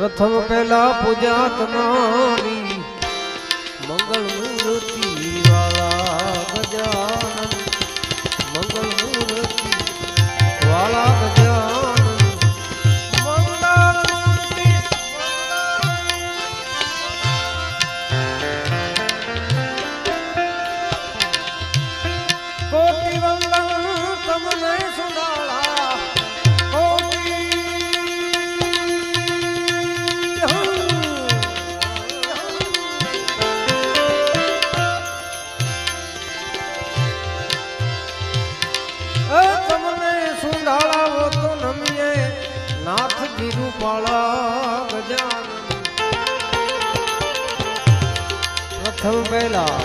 પ્રથમ પહેલા પૂજા તમારી મંગળ મૂર્તિ વાળા ગજાનન. મંગળ મૂર્તિ. વાળા ગજાનન કોટી વંદન, તમને સુડાળા પ્રથમ પહેલા?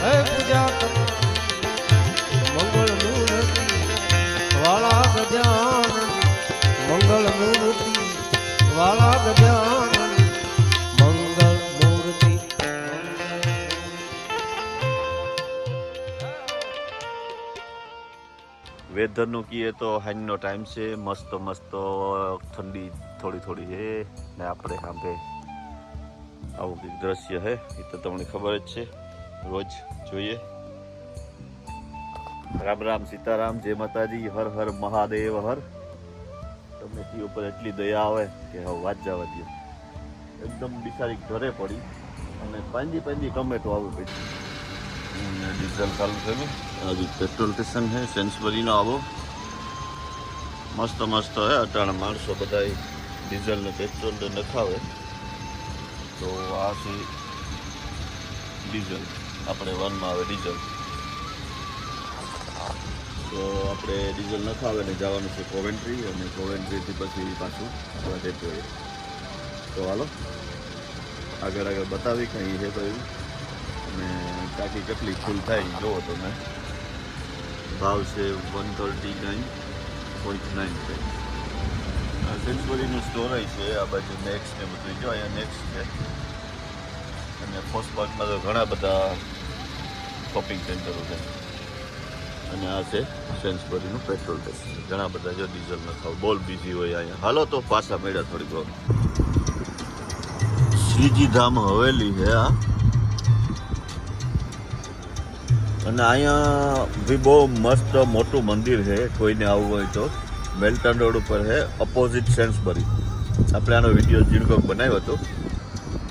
હે પૂજા મંગળ મૂર્તિ વાળા ગજાન મંગળ મૂર્તિ વાળા ગજાન વેધરનું કહીએ તો હાઈનો ટાઈમ છે. મસ્ત મસ્ત ઠંડી થોડી થોડી છે ને આપણે સાંભે આવું કંઈક દ્રશ્ય છે એ તો તમને ખબર જ છે. રોજ જોઈએ. રામ રામ સીતારામ, જય માતાજી, હર હર મહાદેવ, હર. તમને તી ઉપર એટલી દયા આવે કે હવે વાત જવા દો એકદમ બિચારી ઘરે પડી અને પાંજી પાંજી ટમેટો આવી પડી ડીઝલ ચાલુ થયું. હજી પેટ્રોલ સ્ટેશન છે સેન્સબરીનો આવો. મસ્ત મસ્ત હે, અટાણા માણસો બધા ડીઝલ ને પેટ્રોલ નખાવે. તો આ છે ડીઝલ આપણે વનમાં આવે ડીઝલ તો આપણે ડીઝલ નખાવે ને જવાનું છે કોવેન્ટ્રી અને કોવેન્ટ્રીથી પછી પાછું આપણા ડેપોએ તો હાલો. આગળ આગળ બતાવી કંઈ છે તો અને ટાંકી કેટલી ફૂલ થાય જોવો તમે. ભાવ છે one thirty nine point nine આ સેન્સબરીનું સ્ટોરેજ છે આ બાજુ નેક્સ્ટ ને બધું જો અહીંયા નેક્સ્ટ છે અને ફર્સ્ટ પાર્કમાં તો ઘણા બધા શોપિંગ સેન્ટરો છે અને આ છે સેન્સબરીનું પેટ્રોલ સ્ટેશન ઘણા બધા જો ડીઝલ નખાવ બોલ બીજી હોય અહીંયા હાલો તો પાછા મળ્યા થોડીક વાર શ્રીજી ધામ હવેલી છે આ અને અહીંયા બી બહુ મસ્ત મોટું મંદિર છે કોઈને આવવું હોય તો મેલ્ટન રોડ ઉપર છે અપોઝિટ સેન્સબરી આપણે આનો વીડિયો ઝીણકોક બનાવ્યો હતો.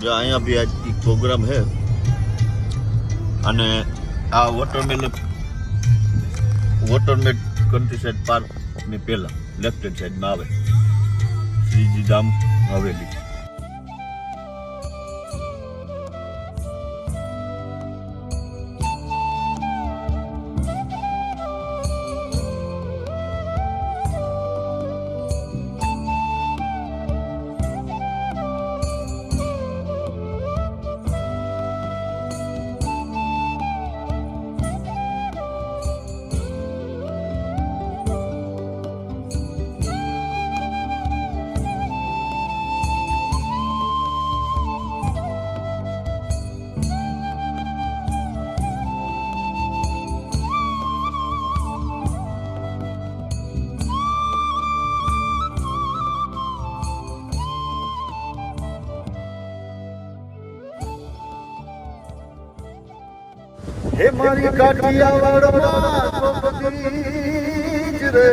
જો અહીંયા બી એક પ્રોગ્રામ છે અને આ વોટરમેલ વોટરમેલ કન્ટ્રી સાઈડ પાર્કની પહેલાં લેફ્ટ હેન્ડ સાઈડમાં આવે. શ્રીજી ધામ હવેલી. હે મારી કાઠિયાવાડમાં રે.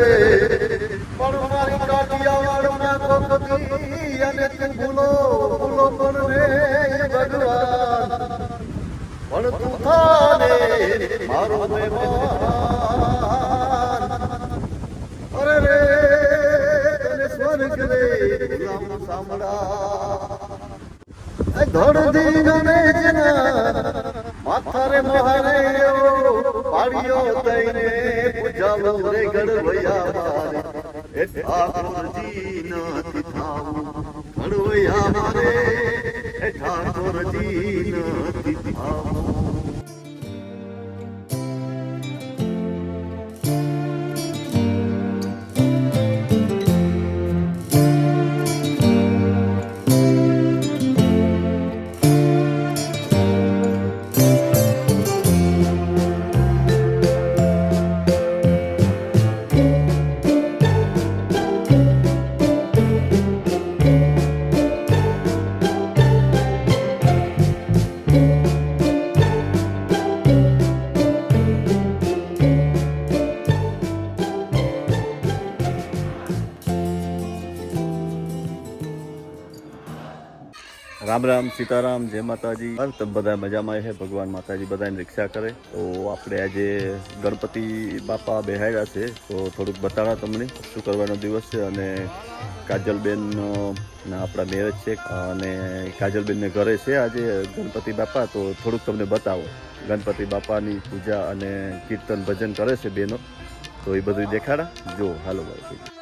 પણ મારી કાઠિયાવાડમાં કોકતી અને તું ભૂલો ભૂલો પણ રે ભગવાન. પણ તું થાને મારો મહેમાન. અરે રે, તને સ્વર્ગ રે ગુલામ સાંભળા ધોળદી ગણેશના માથારે મહારે પાડ્યો તઈને પૂજાલો રે ગડવૈયા મારે. એ ઠાકોરજી, નથી થાવું. ગડવૈયા મારે. એ ઠાકોરજી, નથી થાવું. રામ રામ, સીતારામ, જય માતાજી. તમે બધા મજામાં છે. ભગવાન માતાજી બધાની રક્ષા કરે. તો આપણે આજે ગણપતિ બાપા બેહાડ્યા છે. તો થોડુંક બતાડા તમને શું કરવાનો દિવસ છે અને કાજલબેન ના આપણા મેરેજ છે. અને કાજલબેનને ઘરે છે આજે ગણપતિ બાપા. તો થોડુંક તમને બતાવો. ગણપતિ બાપાની પૂજા અને કીર્તન ભજન કરે છે બેનો. તો એ બધું દેખાડા. જો, હાલો ભાઈ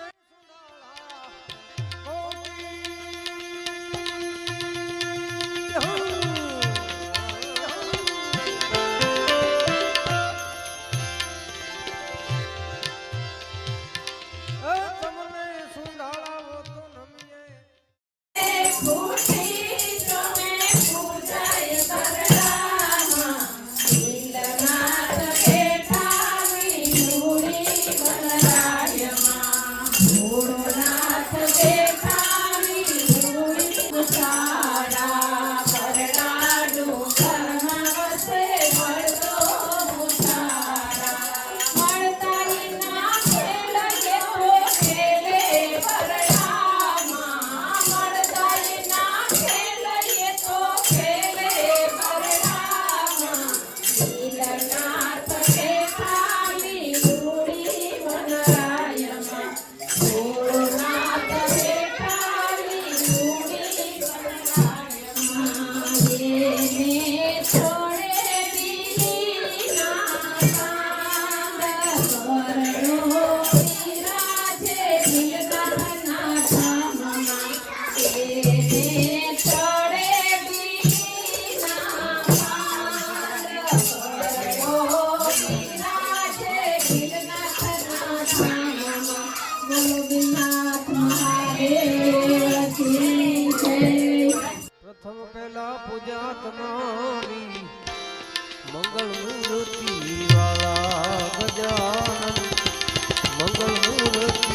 પૂજા તમારી મંગળ મૂર્તિ વાળા ગજાનન મંગળ મૂર્તિ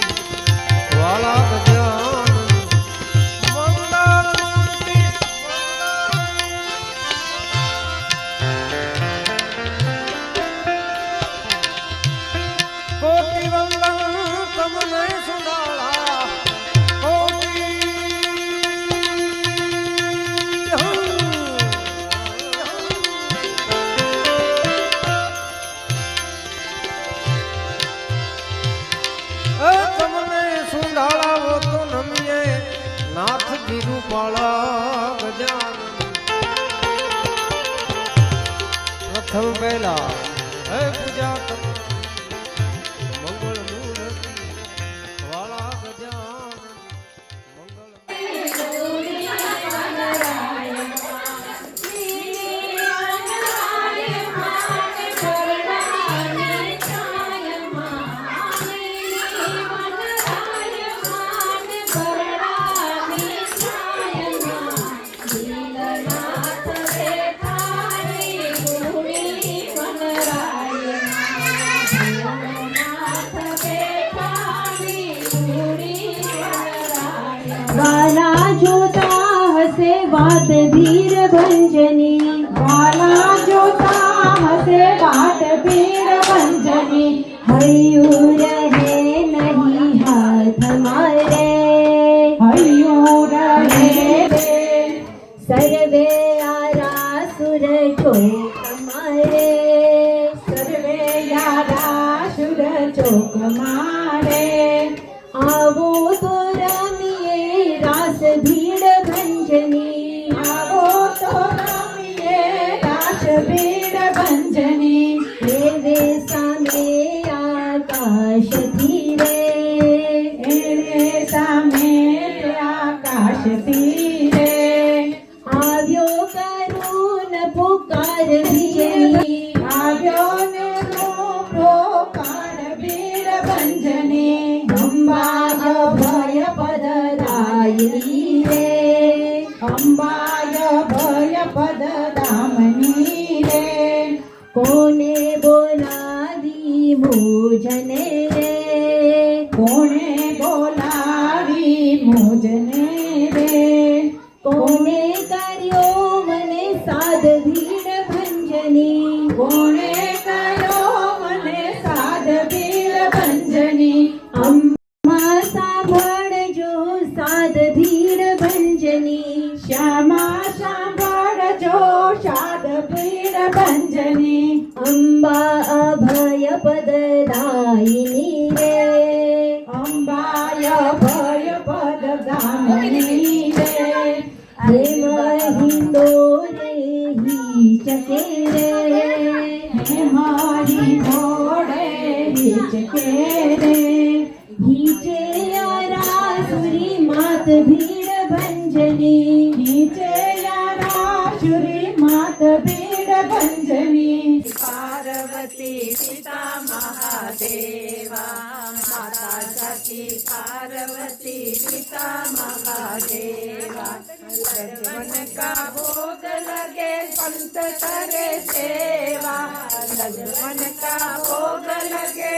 વાળા ગજાનન. પ્રથમ પહેલા. હે પૂજા ધીર ભંજની વાલા જોતા હશે વાત ધીર ભંજની હૈયું રહે નહીં હાથ મારે હૈયું રહે સર્વે આરા સુર ચોક મારે સર્વે યારા સુર આવો તો રમીએ રાસ ભીડ ભંજની રાસ અભય પદદાયિની રે અંબાય ભય પદદાયિની રે પ્રેમ હિંદોરે હી ચકે રે. હે મારી ઘોડે હિચકે રે. હિચે આરાસુરી માત ભીડ ભંજની. નીચે યારા પાર્વતી પિતા મહાદેવા લજમન કા ભોગ લગે સંત કરે સેવા લજમન કા ભોગ લગે